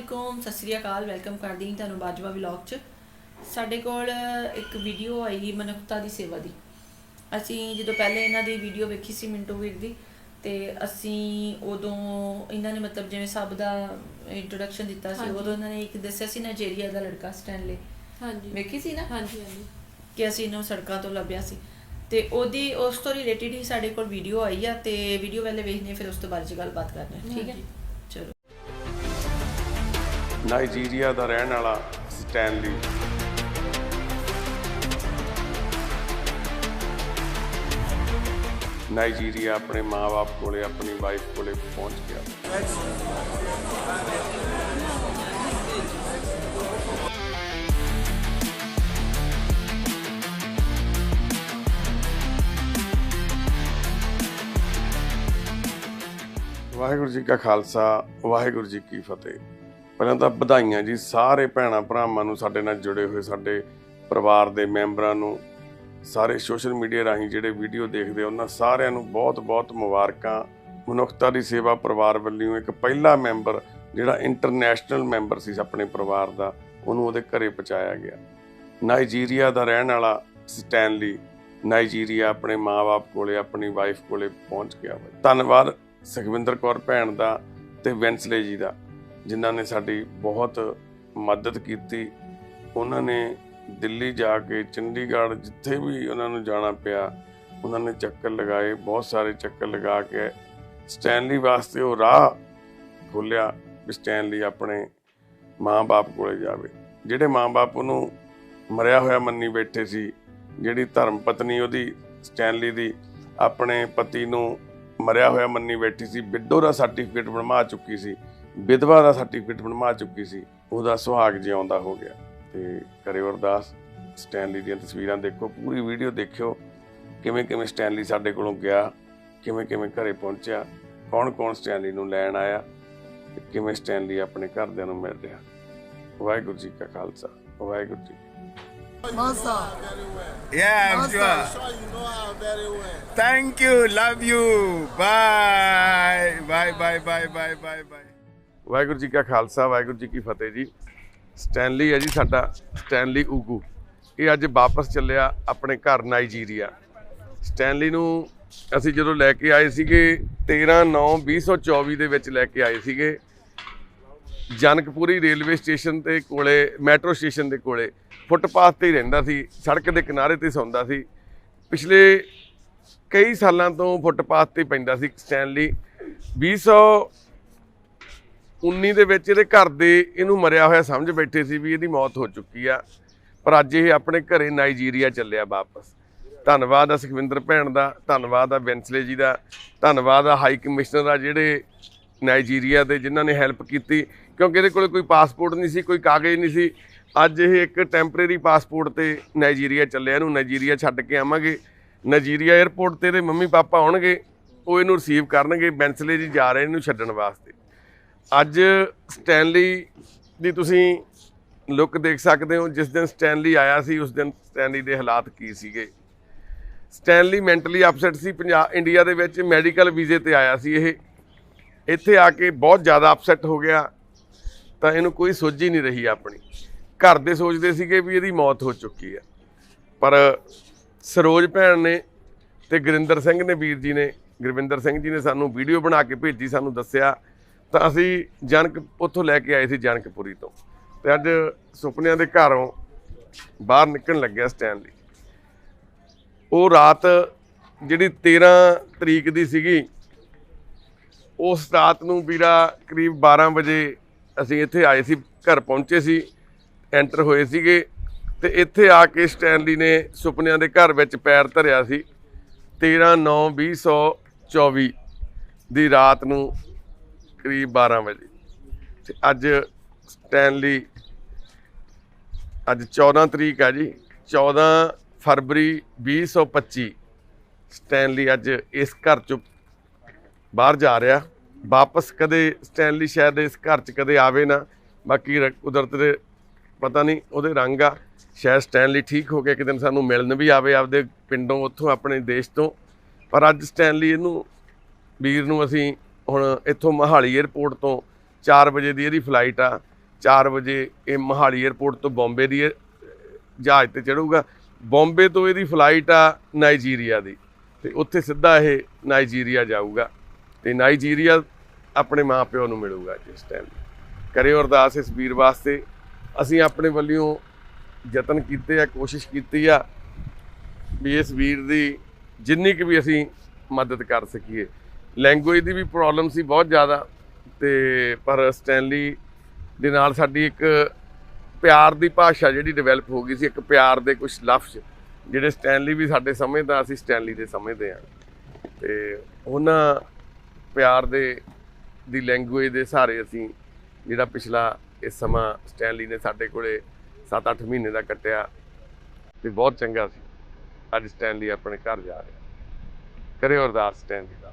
ਅਸਲਾਮੁਅਲੈਕੁਮ ਸਤਿ ਸ੍ਰੀ ਅਕਾਲ welcome ਕਰਦੀ ਹਾਂ ਤੁਹਾਨੂੰ ਬਾਜਵਾ ਵਲੌਗ 'ਚ। ਸਾਡੇ ਕੋਲ ਇੱਕ ਵੀਡੀਓ ਆਈ ਮਨੁੱਖਤਾ ਦੀ ਸੇਵਾ ਦੀ। ਅਸੀਂ ਜਦੋਂ ਪਹਿਲੇ ਇਹਨਾਂ ਦੀ ਵੀਡੀਓ ਵੇਖੀ ਸੀ ਮਿੰਟੋ ਵੀਰ ਦੀ ਤੇ ਅਸੀਂ ਉਦੋਂ ਇਹਨਾਂ ਨੇ ਮਤਲਬ ਜਿਵੇਂ ਸਭ ਦਾ ਇੰਟਰੋਡਕਸ਼ਨ ਦਿੱਤਾ ਸੀ। ਉਦੋਂ ਇਹਨਾਂ ਨੇ ਇੱਕ ਦੱਸਿਆ ਸੀ ਨਾਈਜੀਰੀਆ ਦਾ ਲੜਕਾ ਸਟੈਨਲੇ। ਹਾਂਜੀ। ਵੇਖੀ ਸੀ ਨਾ? ਹਾਂਜੀ ਹਾਂਜੀ। ਕਿ ਅਸੀਂ ਇਹਨੂੰ ਸੜਕਾਂ ਤੋਂ ਲੱਭਿਆ ਸੀ। ਤੇ ਉਹਦੀ ਉਸ ਤੋਂ ਰਿਲੇਟਡ ਹੀ ਸਾਡੇ ਕੋਲ ਵੀਡੀਓ ਆਈ ਆ ਤੇ ਵੀਡੀਓ ਪਹਿਲੇ ਵੇਖਦੇ ਹਾਂ, ਫਿਰ ਉਸ ਤੋਂ ਬਾਅਦ ਚ ਗੱਲਬਾਤ ਕਰਦੇ ਹਾਂ ਠੀਕ ਹੈ? ਨਾਈਜੀਰੀਆ ਦਾ ਰਹਿਣ ਵਾਲਾ ਸਟੈਨਲੀ। ਨਾਈਜੀਰੀਆ ਆਪਣੇ ਮਾਪੇ ਕੋਲੇ, ਆਪਣੀ ਵਾਈਫ ਕੋਲੇ ਪਹੁੰਚ ਗਿਆ। ਵਾਹਿਗੁਰੂ ਜੀ ਕਾ ਖਾਲਸਾ, ਵਾਹਿਗੁਰੂ ਜੀ ਕੀ ਫਤਿਹ। ਪਹਿਲਾਂ ਤਾਂ ਵਧਾਈਆਂ ਜੀ, ਸਾਰੇ ਭੈਣਾਂ ਭਰਾਵਾਂ ਨੂੰ, ਸਾਡੇ ਨਾਲ ਜੁੜੇ ਹੋਏ ਸਾਡੇ ਪਰਿਵਾਰ ਦੇ ਮੈਂਬਰਾਂ ਨੂੰ, ਸਾਰੇ ਸੋਸ਼ਲ ਮੀਡੀਆ ਰਾਹੀਂ ਜਿਹੜੇ ਵੀਡੀਓ ਦੇਖਦੇ ਉਹਨਾਂ ਸਾਰਿਆਂ ਨੂੰ ਬਹੁਤ-ਬਹੁਤ ਮੁਬਾਰਕਾਂ। ਮਨੁੱਖਤਾ ਦੀ ਸੇਵਾ ਪਰਿਵਾਰ ਵੱਲੋਂ ਇੱਕ ਪਹਿਲਾ ਮੈਂਬਰ, ਜਿਹੜਾ ਇੰਟਰਨੈਸ਼ਨਲ ਮੈਂਬਰ ਸੀ ਆਪਣੇ ਪਰਿਵਾਰ ਦਾ, ਉਹਨੂੰ ਉਹਦੇ ਘਰੇ ਪਹੁੰਚਾਇਆ ਗਿਆ। ਨਾਈਜੀਰੀਆ ਦਾ ਰਹਿਣ ਵਾਲਾ ਸਟੈਨਲੀ, ਨਾਈਜੀਰੀਆ ਆਪਣੇ ਮਾਪੇ ਕੋਲੇ, ਆਪਣੀ ਵਾਈਫ ਕੋਲੇ ਪਹੁੰਚ ਗਿਆ। ਧੰਨਵਾਦ ਸੁਖਵਿੰਦਰ ਕੌਰ ਭੈਣ ਦਾ ਤੇ ਵੈਂਸਲੇ ਜੀ ਦਾ। ਜਿਨ੍ਹਾਂ ਨੇ ਸਾਡੀ ਬਹੁਤ ਮਦਦ ਕੀਤੀ। ਉਹਨਾਂ ਨੇ ਦਿੱਲੀ ਜਾ ਕੇ ਚੰਡੀਗੜ੍ਹ ਜਿੱਥੇ ਵੀ ਉਹਨਾਂ ਨੂੰ ਜਾਣਾ ਪਿਆ, ਉਹਨਾਂ ਨੇ ਚੱਕਰ ਲਗਾਏ, ਬਹੁਤ ਸਾਰੇ ਚੱਕਰ ਲਗਾ ਕੇ ਸਟੈਨਲੀ ਵਾਸਤੇ ਉਹ ਰਾਹ ਖੋਲਿਆ ਵੀ ਸਟੈਨਲੀ ਆਪਣੇ ਮਾਂ-ਬਾਪ ਕੋਲੇ ਜਾਵੇ। ਜਿਹੜੇ ਮਾਂ-ਬਾਪ ਉਹਨੂੰ ਮਰਿਆ ਹੋਇਆ ਮੰਨੀ ਬੈਠੇ ਸੀ, ਜਿਹੜੀ ਧਰਮ ਪਤਨੀ ਉਹਦੀ, ਸਟੈਨਲੀ ਦੀ, ਆਪਣੇ ਪਤੀ ਨੂੰ ਮਰਿਆ ਹੋਇਆ ਮੰਨੀ ਬੈਠੀ ਸੀ ਵਿਡੋ ਦਾ ਸਰਟੀਫਿਕੇਟ ਬਣਵਾ ਚੁੱਕੀ ਸੀ। ਵਿਧਵਾ ਦਾ ਸਰਟੀਫਿਕੇਟ ਬਣਵਾ ਚੁੱਕੀ ਸੀ ਉਹਦਾ ਸੁਹਾਗ ਜਿਉਂਦਾ ਹੋ ਗਿਆ ਤੇ ਕਰਿਓ ਅਰਦਾਸ ਸਟੈਨਲੀ ਦੀਆਂ ਤਸਵੀਰਾਂ ਦੇਖੋ ਪੂਰੀ ਵੀਡੀਓ ਦੇਖਿਓ ਕਿਵੇਂ ਕਿਵੇਂ ਸਟੈਨਲੀ ਸਾਡੇ ਕੋਲੋਂ ਗਿਆ ਕਿਵੇਂ ਕਿਵੇਂ ਘਰੇ ਪਹੁੰਚਿਆ ਕੌਣ ਕੌਣ ਸਟੈਨਲੀ ਨੂੰ ਲੈਣ ਆਇਆ ਕਿਵੇਂ ਸਟੈਨਲੀ ਆਪਣੇ ਘਰਦਿਆਂ ਨੂੰ ਮਿਲ ਰਿਹਾ ਵਾਹਿਗੁਰੂ ਜੀ ਕਾ ਖਾਲਸਾ ਵਾਹਿਗੁਰੂ ਜੀ ਕੀ Monster. Yeah, I'm Monster, sure. sure you know her very well. Thank you. Love you. Bye. Bye, bye, bye, bye, bye, bye. Waheguru ji ਕਾ ਖਾਲਸਾ, ਵਾਹਿਗੁਰੂ ਜੀ ਕੀ ਫਤਿਹ ਜੀ। ਸਟੈਨਲੀ ਹੈ ਜੀ ਸਾਡਾ, ਸਟੈਨਲੀ ਉਗੂ ਇਹ ਅੱਜ ਵਾਪਸ ਚੱਲਿਆ ਆਪਣੇ ਘਰ ਨਾਈਜੀਰੀਆ। ਸਟੈਨਲੀ ਨੂੰ ਅਸੀਂ ਜਦੋਂ ਲੈ ਕੇ ਆਏ ਸੀਗੇ 13 9 2024 ਦੇ ਵਿੱਚ ਲੈ ਕੇ ਆਏ ਸੀਗੇ। ਜਨਕਪੁਰੀ ਰੇਲਵੇ ਸਟੇਸ਼ਨ ਤੇ ਕੋਲੇ, ਮੈਟਰੋ ਸਟੇਸ਼ਨ ਦੇ ਕੋਲੇ ਫੁੱਟਪਾਥ ਤੇ ਹੀ ਰਹਿੰਦਾ ਸੀ, ਸੜਕ ਦੇ ਕਿਨਾਰੇ ਤੇ ਸੌਂਦਾ ਸੀ। ਪਿਛਲੇ ਕਈ ਸਾਲਾਂ ਤੋਂ ਫੁੱਟਪਾਥ ਤੇ ਪੈਂਦਾ ਸੀ ਸਟੈਨਲੀ। 2000 19 ਦੇ ਵਿੱਚ ਇਹਦੇ ਘਰ ਦੇ ਇਹਨੂੰ ਮਰਿਆ ਹੋਇਆ ਸਮਝ ਬੈਠੇ ਸੀ ਵੀ ਇਹਦੀ ਮੌਤ ਹੋ ਚੁੱਕੀ ਆ। ਪਰ ਅੱਜ ਇਹ ਆਪਣੇ ਘਰੇ ਨਾਈਜੀਰੀਆ ਚੱਲਿਆ ਵਾਪਸ। ਧੰਨਵਾਦ ਆ ਸੁਖਵਿੰਦਰ ਭੈਣ ਦਾ, ਧੰਨਵਾਦ ਆ ਬੈਂਸਲੇ ਜੀ ਦਾ, ਧੰਨਵਾਦ ਆ ਹਾਈ ਕਮਿਸ਼ਨਰ ਆ ਜਿਹੜੇ ਨਾਈਜੀਰੀਆ ਦੇ ਜਿਨ੍ਹਾਂ ਨੇ ਹੈਲਪ ਕੀਤੀ। ਕਿਉਂਕਿ ਇਹਦੇ ਕੋਲ ਕੋਈ ਪਾਸਪੋਰਟ ਨਹੀਂ ਸੀ, ਕੋਈ ਕਾਗਜ਼ ਨਹੀਂ ਸੀ। ਅੱਜ ਇਹ ਇੱਕ ਟੈਂਪਰੇਰੀ ਪਾਸਪੋਰਟ ਤੇ ਨਾਈਜੀਰੀਆ ਚੱਲਿਆ, ਇਹਨੂੰ ਨਾਈਜੀਰੀਆ ਛੱਡ ਕੇ ਆਵਾਂਗੇ। ਨਾਈਜੀਰੀਆ 에ਅਰਪੋਰਟ ਤੇ ਇਹਦੇ ਮੰਮੀ ਪਾਪਾ ਆਉਣਗੇ, ਉਹ ਇਹਨੂੰ ਰਿਸੀਵ ਕਰਨਗੇ। ਬੈਂਸਲੇ ਜੀ ਜਾ ਰਹੇ ਇਹਨੂੰ ਛੱਡਣ ਵਾਸਤੇ। ਅੱਜ ਸਟੈਨਲੀ ਦੀ ਤੁਸੀਂ ਲੁੱਕ ਦੇਖ ਸਕਦੇ ਹੋ, ਜਿਸ ਦਿਨ ਸਟੈਨਲੀ ਆਇਆ ਸੀ, ਉਸ ਦਿਨ ਸਟੈਨਲੀ ਦੇ ਹਾਲਾਤ ਕੀ ਸੀਗੇ। ਸਟੈਨਲੀ ਮੈਂਟਲੀ ਅਪਸੈਟ ਸੀ ਪੰਜਾਬ ਇੰਡੀਆ ਦੇ ਵਿੱਚ ਮੈਡੀਕਲ ਵੀਜ਼ੇ ਤੇ ਆਇਆ ਸੀ ਇਹ। ਇੱਥੇ ਆ ਕੇ ਬਹੁਤ ਜ਼ਿਆਦਾ ਅਪਸੈਟ ਹੋ ਗਿਆ, ਤਾਂ ਇਹਨੂੰ ਕੋਈ ਸੋਝੀ ਨਹੀਂ ਰਹੀ ਆਪਣੀ। ਘਰ ਦੇ ਸੋਚਦੇ ਸੀਗੇ ਵੀ ਇਹਦੀ ਮੌਤ ਹੋ ਚੁੱਕੀ ਹੈ। ਪਰ ਸਰੋਜ ਭੈਣ ਨੇ ਤੇ ਗੁਰਿੰਦਰ ਸਿੰਘ ਨੇ, ਵੀਰ ਜੀ ਨੇ, ਗੁਰਵਿੰਦਰ ਸਿੰਘ ਜੀ ਨੇ ਸਾਨੂੰ ਵੀਡੀਓ ਬਣਾ ਕੇ ਭੇਜੀ, ਸਾਨੂੰ ਦੱਸਿਆ ਤਾਂ ਅਸੀਂ ਜਨਕ ਉੱਥੋਂ ਲੈ ਕੇ ਆਏ ਸੀ ਜਨਕਪੁਰੀ ਤੋਂ। ਤੇ ਅੱਜ ਸੁਪਨਿਆਂ ਦੇ ਘਰੋਂ ਬਾਹਰ ਨਿਕਲਣ ਲੱਗਿਆ ਸਟੈਨਲੀ ਉਹ ਰਾਤ ਜਿਹੜੀ 13 ਤਰੀਕ ਦੀ ਸੀਗੀ, ਉਸ ਰਾਤ ਨੂੰ ਵੀਰਾ ਕਰੀਬ 12 ਵਜੇ ਅਸੀਂ ਇੱਥੇ ਆਏ ਸੀ, ਘਰ ਪਹੁੰਚੇ ਸੀ, ਐਂਟਰ ਹੋਏ ਸੀਗੇ ਤੇ ਇੱਥੇ ਆ ਕੇ ਸਟੈਨਲੀ ਨੇ ਸੁਪਨਿਆਂ ਦੇ ਘਰ ਵਿੱਚ ਪੈਰ ਧਰਿਆ ਸੀ। 13 9 2024 ਦੀ ਰਾਤ ਨੂੰ ਕਰੀਬ 12 ਵਜੇ। ਤੇ ਅੱਜ ਸਟੈਨਲੀ, ਅੱਜ 14 ਤਰੀਕ ਆ ਜੀ। 14 ਫਰਵਰੀ 2025 ਸਟੈਨਲੀ ਅੱਜ ਇਸ ਘਰ ਚੋਂ ਬਾਹਰ ਜਾ ਰਿਹਾ। ਵਾਪਸ ਕਦੇ ਸਟੈਨਲੀ ਸ਼ਹਿਰ ਦੇ ਇਸ ਘਰ 'ਚ ਕਦੇ ਆਵੇ ਨਾ, ਬਾਕੀ ਰ- ਕੁਦਰਤ ਦੇ ਪਤਾ ਨਹੀਂ ਉਹਦੇ ਰੰਗ ਆ। ਸ਼ਾਇਦ ਸਟੈਨਲੀ ਠੀਕ ਹੋ ਕੇ ਇੱਕ ਦਿਨ ਸਾਨੂੰ ਮਿਲਣ ਵੀ ਆਵੇ ਆਪਦੇ ਪਿੰਡੋਂ, ਉੱਥੋਂ ਆਪਣੇ ਦੇਸ਼ ਤੋਂ। ਪਰ ਅੱਜ ਸਟੈਨਲੀ ਇਹਨੂੰ, ਵੀਰ ਨੂੰ ਅਸੀਂ ਹੁਣ ਇੱਥੋਂ ਮਹਾਲੀ 에ਅਰਪੋਰਟ ਤੋਂ 4 ਵਜੇ ਦੀ ਇਹਦੀ ਫਲਾਈਟ ਆ। 4 ਵਜੇ ਇਹ ਮਹਾਲੀ 에ਅਰਪੋਰਟ ਤੋਂ ਬੰਬੇ ਦੀ ਜਹਾਜ਼ ਤੇ ਚੜੂਗਾ ਬੰਬੇ ਤੋਂ ਇਹਦੀ ਫਲਾਈਟ ਆ ਨਾਈਜੀਰੀਆ ਦੀ। ਤੇ ਉੱਥੇ ਸਿੱਧਾ ਇਹ ਨਾਈਜੀਰੀਆ ਜਾਊਗਾ। ਤੇ ਨਾਈਜੀਰੀਆ ਆਪਣੇ ਮਾਪਿਓ ਨੂੰ ਮਿਲੂਗਾ ਇਸ ਟਾਈਮ ਕਰਿਓ ਅਰਦਾਸ ਇਸ ਵੀਰ ਵਾਸਤੇ। ਅਸੀਂ ਆਪਣੇ ਵੱਲੋਂ ਯਤਨ ਕੀਤੇ ਆ, ਕੋਸ਼ਿਸ਼ ਕੀਤੀ ਆ ਵੀ ਇਸ ਵੀਰ ਦੀ ਜਿੰਨੀ ਕੁ ਵੀ ਅਸੀਂ ਮਦਦ ਕਰ ਸਕੀਏ। ਲੈਂਗੁਏਜ ਦੀ ਵੀ ਪ੍ਰੋਬਲਮ ਸੀ ਬਹੁਤ ਜ਼ਿਆਦਾ ਤੇ ਪਰ ਸਟੈਨਲੀ ਦੇ ਨਾਲ ਸਾਡੀ ਇੱਕ ਪਿਆਰ ਦੀ ਭਾਸ਼ਾ ਜਿਹੜੀ ਡਿਵੈਲਪ ਹੋ ਗਈ ਸੀ, ਇੱਕ ਪਿਆਰ ਦੇ ਕੁਝ ਲਫ਼ਜ਼ ਜਿਹੜੇ ਸਟੈਨਲੀ ਵੀ ਸਾਡੇ ਸਮਝਦਾ, ਅਸੀਂ ਸਟੈਨਲੀ ਦੇ ਸਮਝਦੇ ਹਾਂ। ਤੇ ਉਹਨਾਂ ਪਿਆਰ ਦੇ, ਦੀ ਲੈਂਗੁਏਜ ਦੇ ਸਹਾਰੇ ਅਸੀਂ ਜਿਹੜਾ ਪਿਛਲਾ ਇਸ ਸਮਾਂ ਸਟੈਨਲੀ ਨੇ ਸਾਡੇ ਕੋਲੇ 7-8 ਮਹੀਨੇ ਦਾ ਕੱਟਿਆ ਤੇ ਬਹੁਤ ਚੰਗਾ ਸੀ। ਅੱਜ ਸਟੈਨਲੀ ਆਪਣੇ ਘਰ ਜਾ ਰਿਹਾ। ਕਰਿਓ ਅਰਦਾਸ ਸਟੈਨਲੀ ਦਾ।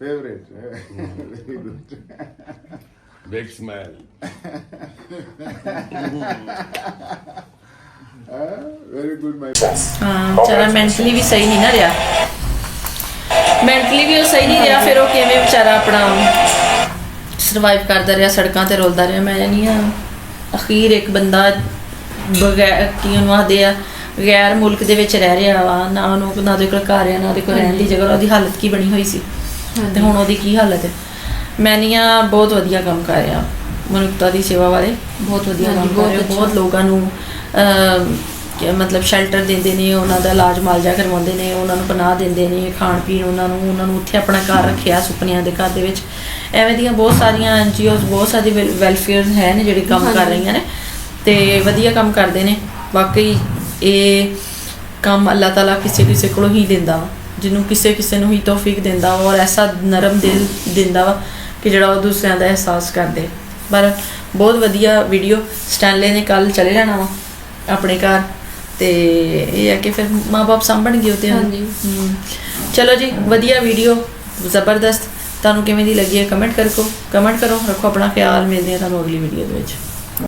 Favorite. very good. Big smile Ah, very good, my ਹਾਂ ਵਿਚਾਰਾ ਮੈਂਟਲੀ ਵੀ ਸਹੀ ਨਹੀਂ ਨਾ ਰਿਹਾ ਮੈਂਟਲੀ ਵੀ ਉਹ ਸਹੀ ਨਹੀਂ ਰਿਹਾ ਫਿਰ ਉਹ ਕਿਵੇਂ ਵਿਚਾਰਾ ਆਪਣਾ ਸਰਵਾਈਵ ਕਰਦਾ ਰਿਹਾ ਸੜਕਾਂ ਤੇ ਰੋਲਦਾ ਰਿਹਾ ਮੈਂ ਨਹੀਂ ਆ ਅਖੀਰ ਇੱਕ ਬੰਦਾ ਬਗੈਰ ਕੀ ਉਹਨੂੰ ਆਖਦੇ ਆ ਗੈਰ ਮੁਲਕ ਦੇ ਵਿੱਚ ਰਹਿ ਰਿਹਾ ਵਾ। ਨਾ ਉਹਨੂੰ ਨਾ ਉਹਦੇ ਕੋਲ ਘਰ ਆ ਨਾ ਉਹਦੇ ਕੋਲ ਰਹਿਣ ਦੀ ਜਗ੍ਹਾ ਉਹਦੀ ਹਾਲਤ ਕੀ ਬਣੀ ਹੋਈ ਸੀ? ਤੇ ਹੁਣ ਉਹਦੀ ਕੀ ਹਾਲਤ ਹੈ? ਮੈਨੀਆਂ ਬਹੁਤ ਵਧੀਆ ਕੰਮ ਕਰ ਰਿਹਾ। ਮਨੁੱਖਤਾ ਦੀ ਸੇਵਾ ਵਾਲੇ ਬਹੁਤ ਵਧੀਆ ਕੰਮ ਕਰ ਰਹੇ। ਬਹੁਤ ਲੋਕਾਂ ਨੂੰ ਮਤਲਬ ਸ਼ੈਲਟਰ ਦਿੰਦੇ ਨੇ ਉਹਨਾਂ ਦਾ ਇਲਾਜ ਮਾਲਜਾ ਕਰਵਾਉਂਦੇ ਨੇ ਉਹਨਾਂ ਨੂੰ ਪਨਾਹ ਦਿੰਦੇ ਨੇ ਖਾਣ ਪੀਣ ਉਹਨਾਂ ਨੂੰ ਉਹਨਾਂ ਨੂੰ ਉੱਥੇ ਆਪਣਾ ਘਰ ਰੱਖਿਆ ਸੁਪਨਿਆਂ ਦੇ ਘਰ ਦੇ ਵਿੱਚ। ਐਵੇਂ ਦੀਆਂ ਬਹੁਤ ਸਾਰੀਆਂ ਐਨਜੀਓਜ਼ ਬਹੁਤ ਸਾਰੀ ਵੈਲਫੇਅਰ ਹੈ ਨੇ ਜਿਹੜੇ ਕੰਮ ਕਰ ਰਹੀਆਂ ਨੇ। ਤੇ ਵਧੀਆ ਕੰਮ ਕਰਦੇ ਨੇ। ਵਾਕਈ ਇਹ ਕੰਮ ਅੱਲਾਹ ਤਾਲਾ ਕਿਸੇ ਕਿਸੇ ਕੋਲੋਂ ਹੀ ਦਿੰਦਾ। ਜਿਹਨੂੰ ਕਿਸੇ ਕਿਸੇ ਨੂੰ ਹੀ ਤੌਫੀਕ ਦਿੰਦਾ ਵਾ ਔਰ ਐਸਾ ਨਰਮ ਦਿਲ ਦਿੰਦਾ ਵਾ ਕਿ ਜਿਹੜਾ ਉਹ ਦੂਸਰਿਆਂ ਦਾ ਅਹਿਸਾਸ ਕਰਦੇ। ਪਰ ਬਹੁਤ ਵਧੀਆ ਵੀਡੀਓ ਸਟੈਨਲੇ ਨੇ ਕੱਲ ਚਲੇ ਜਾਣਾ ਵਾ ਆਪਣੇ ਘਰ ਤੇ ਇਹ ਹੈ ਕਿ ਫਿਰ ਮਾਪੇ ਸਾਂਭਣਗੇ ਉਹਤੇ ਹਾਂਜੀ। ਚਲੋ ਜੀ ਵਧੀਆ ਵੀਡੀਓ ਜ਼ਬਰਦਸਤ। ਤੁਹਾਨੂੰ ਕਿਵੇਂ ਦੀ ਲੱਗੀ ਹੈ ਕਮੈਂਟ ਕਰੋ ਕਮੈਂਟ ਕਰੋ ਰੱਖੋ ਆਪਣਾ ਖਿਆਲ। ਮਿਲਦੇ ਆ ਤੁਹਾਨੂੰ ਅਗਲੀ ਵੀਡੀਓ ਦੇ ਵਿੱਚ।